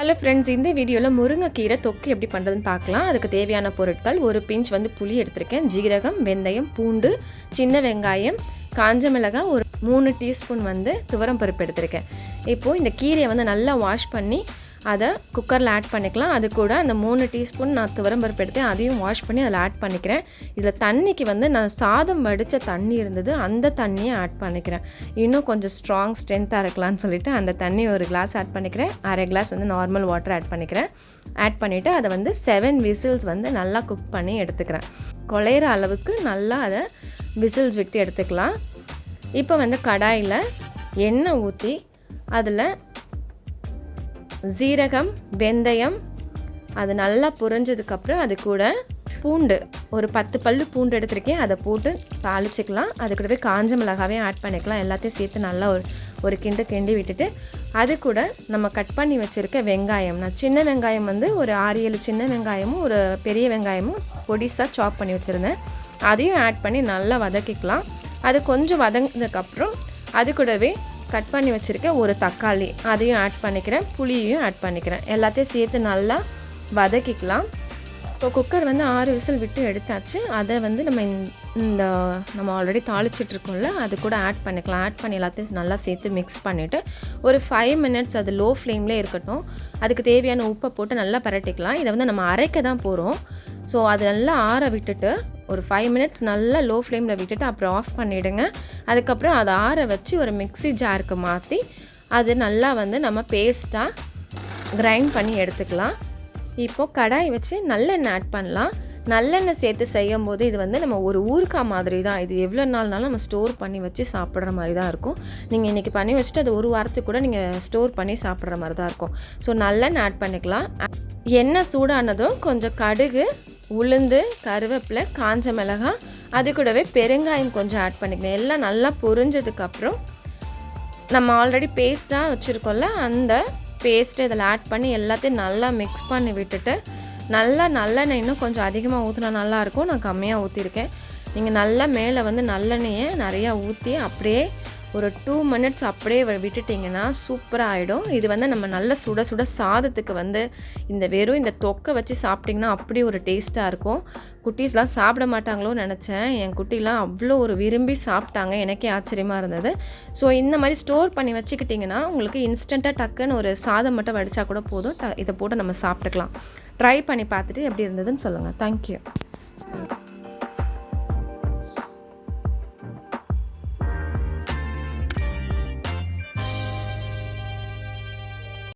Hello friends இந்த வீடியோவில் முருங்கைக்கீரை தொக்கு எப்படி பண்ணுறதுன்னு பார்க்கலாம். அதுக்கு தேவையான பொருட்கள் ஒரு பிஞ்ச் வந்து புளி எடுத்திருக்கேன். ஜீரகம் வெந்தயம் பூண்டு சின்ன வெங்காயம் காஞ்ச மிளகாய் ஒரு மூணு டீஸ்பூன் வந்து துவரம் பருப்பு எடுத்திருக்கேன். இப்போது இந்த கீரையை வந்து நல்லா வாஷ் பண்ணி அதை குக்கரில் ஆட் பண்ணிக்கலாம். அது கூட அந்த மூணு டீஸ்பூன் நான் துவரம் பருப்பு எடுத்தேன். அதையும் வாஷ் பண்ணி அதில் ஆட் பண்ணிக்கிறேன். இதில் தண்ணிக்கு வந்து நான் சாதம் வடித்த தண்ணி இருந்தது. அந்த தண்ணியை ஆட் பண்ணிக்கிறேன். இன்னும் கொஞ்சம் ஸ்ட்ராங் ஸ்ட்ரென்த்தாக இருக்கலாம்னு சொல்லிட்டு அந்த தண்ணி ஒரு கிளாஸ் ஆட் பண்ணிக்கிறேன். அரை கிளாஸ் வந்து நார்மல் வாட்டர் ஆட் பண்ணிக்கிறேன். ஆட் பண்ணிவிட்டு அதை வந்து செவன் விசில்ஸ் வந்து நல்லா குக் பண்ணி எடுத்துக்கிறேன். குழையிற அளவுக்கு நல்லா அதை விசில்ஸ் விட்டு எடுத்துக்கலாம். இப்போ வந்து கடாயில் எண்ணெய் ஊற்றி அதில் ஜீரகம் வெந்தயம் அது நல்லா புரிஞ்சதுக்கப்புறம் அது கூட பூண்டு. ஒரு பத்து பல்லு பூண்டு எடுத்திருக்கேன். அதை போட்டு தாளிச்சிக்கலாம். அது கூடவே காஞ்ச மிளகாவே ஆட் பண்ணிக்கலாம். எல்லாத்தையும் சேர்த்து நல்லா ஒரு ஒரு கிண்டு கிண்டி விட்டுட்டு அது கூட நம்ம கட் பண்ணி வச்சுருக்க வெங்காயம். நான் சின்ன வெங்காயம் வந்து ஒரு ஆறு ஏழு சின்ன வெங்காயமும் ஒரு பெரிய வெங்காயமும் பொடிசாக சாப் பண்ணி வச்சுருந்தேன். அதையும் ஆட் பண்ணி நல்லா வதக்கிக்கலாம். அது கொஞ்சம் வதங்கினதுக்கப்புறம் அது கூடவே கட் பண்ணி வச்சுருக்கேன் ஒரு தக்காளி அதையும் ஆட் பண்ணிக்கிறேன் புளியையும் ஆட் பண்ணிக்கிறேன். எல்லாத்தையும் சேர்த்து நல்லா வதக்கிக்கலாம். இப்போ குக்கர் வந்து ஆறு விசில் விட்டு எடுத்தாச்சு. அதை வந்து நம்ம இந்த நம்ம ஆல்ரெடி தாளிச்சிட்ருக்கோம்ல அது கூட ஆட் பண்ணிக்கலாம். ஆட் பண்ணி எல்லாத்தையும் நல்லா சேர்த்து மிக்ஸ் பண்ணிவிட்டு ஒரு ஃபைவ் மினிட்ஸ் அது லோ ஃப்ளேம்லேயே இருக்கட்டும். அதுக்கு தேவையான உப்பை போட்டு நல்லா பரட்டிக்கலாம். இதை வந்து நம்ம அரைக்க தான் போகிறோம் ஸோ அது நல்லா ஆற விட்டுட்டு ஒரு ஃபைவ் மினிட்ஸ் நல்லா லோ ஃப்ளேமில் விட்டுட்டு அப்புறம் ஆஃப் பண்ணிவிடுங்க அதுக்கப்புறம் அதை ஆற வச்சு ஒரு மிக்சி ஜாருக்கு மாற்றி அது நல்லா வந்து நம்ம பேஸ்ட்டாக கிரைண்ட் பண்ணி எடுத்துக்கலாம். இப்போது கடாய் வச்சு நல்லெண்ணெய் ஆட் பண்ணலாம். நல்லெண்ணெய் சேர்த்து செய்யும் போது இது வந்து நம்ம ஒரு ஊறுக்காய் மாதிரி தான் இது எவ்வளோ நாள்னாலும் நம்ம ஸ்டோர் பண்ணி வச்சு சாப்பிட்ற மாதிரி தான் இருக்கும். நீங்கள் இன்றைக்கி பண்ணி வச்சுட்டு அது ஒரு வாரத்துக்கு கூட நீங்கள் ஸ்டோர் பண்ணி சாப்பிட்ற மாதிரி தான் இருக்கும். ஸோ நல்லெண்ணெய் ஆட் பண்ணிக்கலாம். எண்ணெய் சூடானதும் கொஞ்சம் கடுகு உளுந்து கருவேப்பிலை காஞ்ச மிளகாய் அது கூடவே பெருங்காயம் கொஞ்சம் ஆட் பண்ணிக்கணும். எல்லாம் நல்லா பொரிஞ்சதுக்கப்புறம் நம்ம ஆல்ரெடி பேஸ்ட்டாக வச்சுருக்கோம்ல அந்த பேஸ்ட்டு இதில் ஆட் பண்ணி எல்லாத்தையும் நல்லா மிக்ஸ் பண்ணி விட்டுட்டு நல்லா நல்லெண்ணெய் இன்னும் கொஞ்சம் அதிகமாக ஊற்றினா நல்லாயிருக்கும். நான் கம்மியாக ஊற்றிருக்கேன் நீங்கள் நல்லா மேலே வந்து நல்லெண்ணெயை நிறையா ஊற்றி அப்படியே ஒரு டூ மினிட்ஸ் அப்படியே விட்டுட்டிங்கன்னா சூப்பராக ஆகிடும் இது வந்து நம்ம நல்ல சுட சுட சாதத்துக்கு வந்து இந்த வெறும் இந்த தொக்கை வச்சு சாப்பிட்டிங்கன்னா அப்படி ஒரு டேஸ்ட்டாக இருக்கும். குட்டீஸ்லாம் சாப்பிட மாட்டாங்களோன்னு நினச்சேன். என் குட்டிலாம் அவ்வளோ ஒரு விரும்பி சாப்பிட்டாங்க. எனக்கே ஆச்சரியமாக இருந்தது. ஸோ இந்த மாதிரி ஸ்டோர் பண்ணி வச்சுக்கிட்டிங்கன்னா உங்களுக்கு இன்ஸ்டண்ட்டாக டக்குன்னு ஒரு சாதம் மட்டும் வடித்தா கூட போதும். ட இதை போட்டு நம்ம சாப்பிட்டுக்கலாம். ட்ரை பண்ணி பார்த்துட்டு எப்படி இருந்ததுன்னு சொல்லுங்கள் தேங்க்யூ